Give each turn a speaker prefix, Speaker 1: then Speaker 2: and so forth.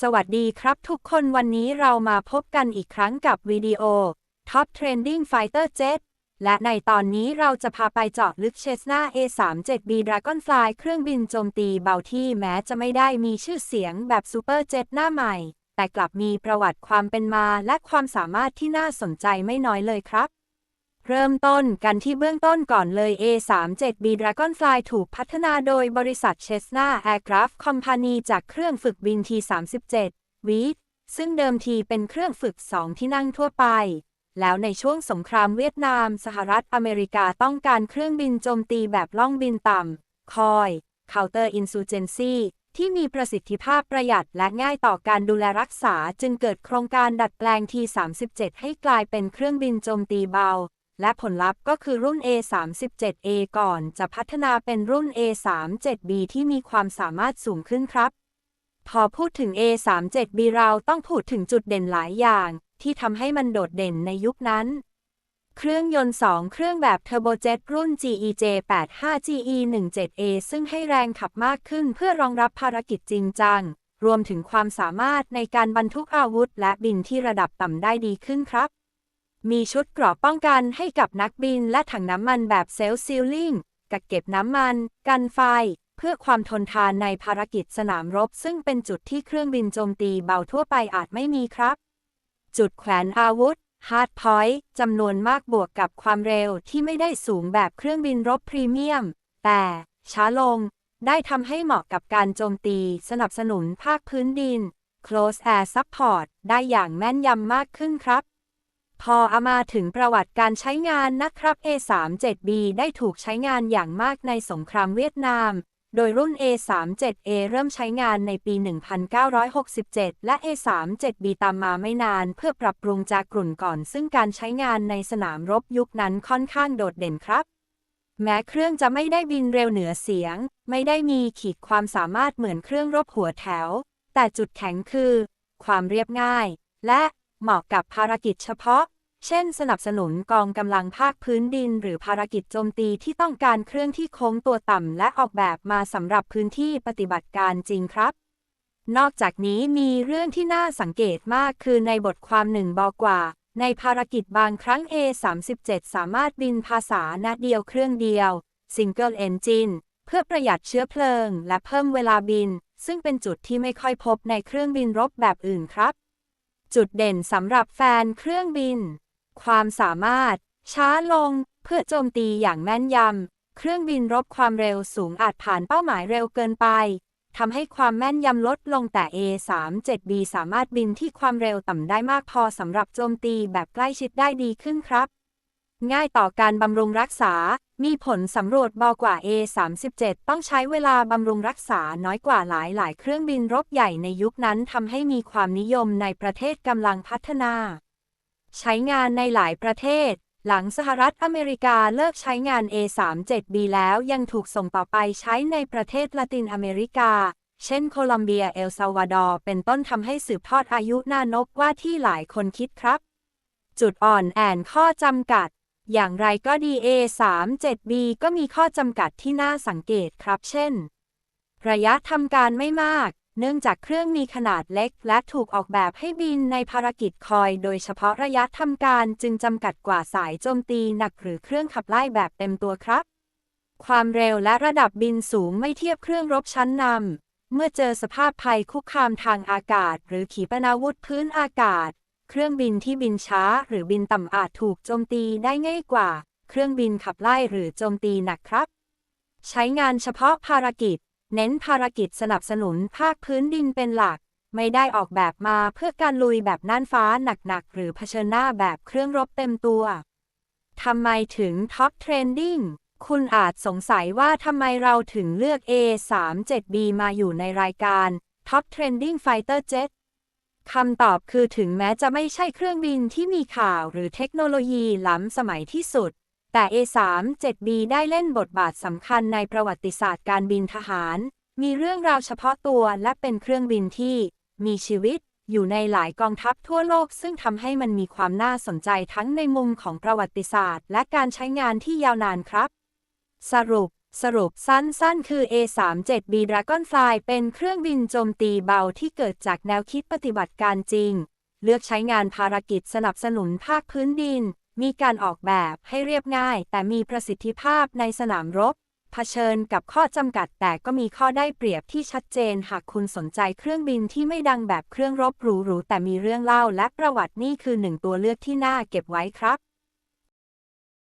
Speaker 1: สวัสดีครับทุกคนวันนี้เรามาพบกันอีกครั้งกับวิดีโอ Top Trending Fighter Jet และในตอนนี้เราจะพาไปเจาะลึกเชสนา A37B Dragonfly เครื่องบินโจมตีเบาที่แม้จะไม่ได้มีชื่อเสียงแบบซูเปอร์เจ็ตหน้าใหม่ แต่กลับมีประวัติความเป็นมาและความสามารถที่น่าสนใจไม่น้อยเลยครับ เริ่มต้นกันที่เบื้องต้นก่อนเลย A37B Dragonfly ถูกพัฒนาโดยบริษัท Cessna Aircraft Company จากเครื่องฝึกบิน T37 วีดซึ่งเดิมทีเป็นเครื่องฝึกสองที่นั่งทั่วไป แล้วในช่วงสงครามเวียดนาม สหรัฐอเมริกาต้องการเครื่องบินโจมตีแบบล่องบินต่ำ คอย Counter Insurgency ที่มีประสิทธิภาพประหยัดและง่ายต่อการดูแลรักษาจึงเกิดโครงการดัดแปลง T37 ให้กลายเป็นเครื่องบินโจมตีเบา และผลลัพธ์ก็คือรุ่น A37A ก่อนจะพัฒนาเป็นรุ่น A37B ที่มีความสามารถสูงขึ้นครับ พอพูดถึง A37B เราต้องพูดถึงจุดเด่นหลายอย่าง ที่ทำให้มันโดดเด่นในยุคนั้น เครื่องยนต์ 2 เครื่องแบบเทอร์โบเจ็ตรุ่น GEJ85 GE17A ซึ่งให้แรงขับมากขึ้นเพื่อรองรับภารกิจจริงจัง รวมถึงความสามารถในการบรรทุกอาวุธ และบินที่ระดับต่ำได้ดีขึ้นครับ มีชุดเกราะป้องกันให้กับนักบินและถังน้ำมันแบบเซลล์ซีลลิงกักเก็บน้ำมัน กันไฟ เพื่อความทนทานในภารกิจสนามรบ ซึ่งเป็นจุดที่เครื่องบินโจมตีเบาทั่วไปอาจไม่มีครับ จุดแขวนอาวุธ Hard Point จำนวนมากบวกกับความเร็วที่ไม่ได้สูงแบบเครื่องบินรบพรีเมียม แต่ช้าลง ได้ทำให้เหมาะกับการโจมตีสนับสนุนภาคพื้นดิน Close Air Support ได้อย่างแม่นยำมากขึ้นครับ พอเอามาถึงประวัติการใช้งานนะครับ A37B ได้ถูกใช้งานอย่างมากในสงครามเวียดนาม โดยรุ่น A37A เริ่มใช้งานในปี 1967 และ A37B ตามมาไม่นานเพื่อปรับปรุงจากกลุ่นก่อน ซึ่งการใช้งานในสนามรบยุคนั้นค่อนข้างโดดเด่นครับ แม้เครื่องจะไม่ได้บินเร็วเหนือเสียง ไม่ได้มีขีดความสามารถเหมือนเครื่องรบหัวแถว แต่จุดแข็งคือ ความเรียบง่าย และ เหมาะกับภารกิจเฉพาะ เช่น สนับสนุนกองกำลังภาคพื้นดิน หรือภารกิจโจมตีที่ต้องการเครื่องที่โค้งตัวต่ำและออกแบบมาสำหรับพื้นที่ปฏิบัติการจริงครับ นอกจากนี้มีเรื่องที่น่าสังเกตมากคือในบทความหนึ่งบอกว่า ในภารกิจบางครั้ง A37 สามารถบินภาษาหนัดเดียวเครื่องเดียว Single Engine เพื่อประหยัดเชื้อเพลิง และเพิ่มเวลาบิน ซึ่งเป็นจุดที่ไม่ค่อยพบในเครื่องบินรบแบบอื่นครับ จุดเด่นสำหรับแฟนเครื่องบิน ความสามารถ ช้าลง เพื่อโจมตีอย่างแม่นยำ เครื่องบินรบความเร็วสูงอาจผ่านเป้าหมายเร็วเกินไปทำให้ความแม่นยำลดลงแต่ A37B สามารถบินที่ความเร็วต่ำได้มากพอสำหรับโจมตีแบบใกล้ชิดได้ดีขึ้นครับ ง่ายต่อการบำรุงรักษา มีผลสำรวจบอกว่า A37 ต้องใช้เวลาบำรุงรักษาน้อยกว่าหลายหลายเครื่องบินรบใหญ่ในยุคนั้นทำให้มีความนิยมในประเทศกำลังพัฒนา ใช้งานในหลายประเทศ หลังสหรัฐอเมริกาเลิกใช้งาน A37B แล้วยังถูกส่งต่อไปใช้ในประเทศละตินอเมริกา เช่นโคลอมเบียเอลซัลวาดอร์เป็นต้นทำให้สืบทอดอายุนานกว่าที่หลายคนคิดครับ จุดอ่อนแอนข้อจำกัด อย่างไรก็ดี A37B ก็มีข้อจำกัดที่น่าสังเกตครับ เช่น ระยะทำการไม่มาก เนื่องจากเครื่องมีขนาดเล็ก และถูกออกแบบให้บินในภารกิจคอย โดยเฉพาะระยะทำการจึงจำกัดกว่าสายโจมตีหนักหรือเครื่องขับไล่แบบเต็มตัวครับ ความเร็วและระดับบินสูงไม่เทียบเครื่องรบชั้นนำเมื่อเจอสภาพภัยคุกคามทางอากาศ หรือขีปนาวุธพื้นอากาศ เครื่องบินที่บินช้าหรือบินต่ำอาจถูกโจมตีได้ง่ายกว่า เครื่องบินขับไล่หรือโจมตีหนักครับ ใช้งานเฉพาะภารกิจ เน้นภารกิจสนับสนุนภาคพื้นดินเป็นหลัก ไม่ได้ออกแบบมาเพื่อการลุยแบบน่านฟ้าหนักๆ หรือเผชิญหน้าแบบเครื่องรบเต็มตัวทำไมถึง Top Trending คุณอาจสงสัยว่าทำไมเราถึงเลือก A37B มาอยู่ในรายการ Top Trending Fighter Jet คำตอบคือถึงแม้จะไม่ใช่เครื่องบินที่มีข่าวหรือเทคโนโลยีล้ำสมัยที่สุด แต่ A37B ได้เล่นบทบาทสำคัญในประวัติศาสตร์การบินทหาร มีเรื่องราวเฉพาะตัวและเป็นเครื่องบินที่ มีชีวิต อยู่ในหลายกองทัพทั่วโลก ซึ่งทำให้มันมีความน่าสนใจทั้งในมุมของประวัติศาสตร์ และการใช้งานที่ยาวนานครับ สรุป สรุปสั้นๆ คือ A37B Dragonfly เป็นเครื่องบินโจมตีเบาที่เกิดจากแนวคิดปฏิบัติการจริง เลือกใช้งานภารกิจสนับสนุนภาคพื้นดิน มีการออกแบบให้เรียบง่าย แต่มีประสิทธิภาพในสนามรบ เผชิญกับข้อจำกัดแต่ก็มีข้อได้เปรียบที่ชัดเจน หากคุณสนใจเครื่องบินที่ไม่ดังแบบเครื่องรบหรูๆแต่มีเรื่องเล่าและประวัตินี่คือหนึ่งตัวเลือกที่น่าเก็บไว้ครับ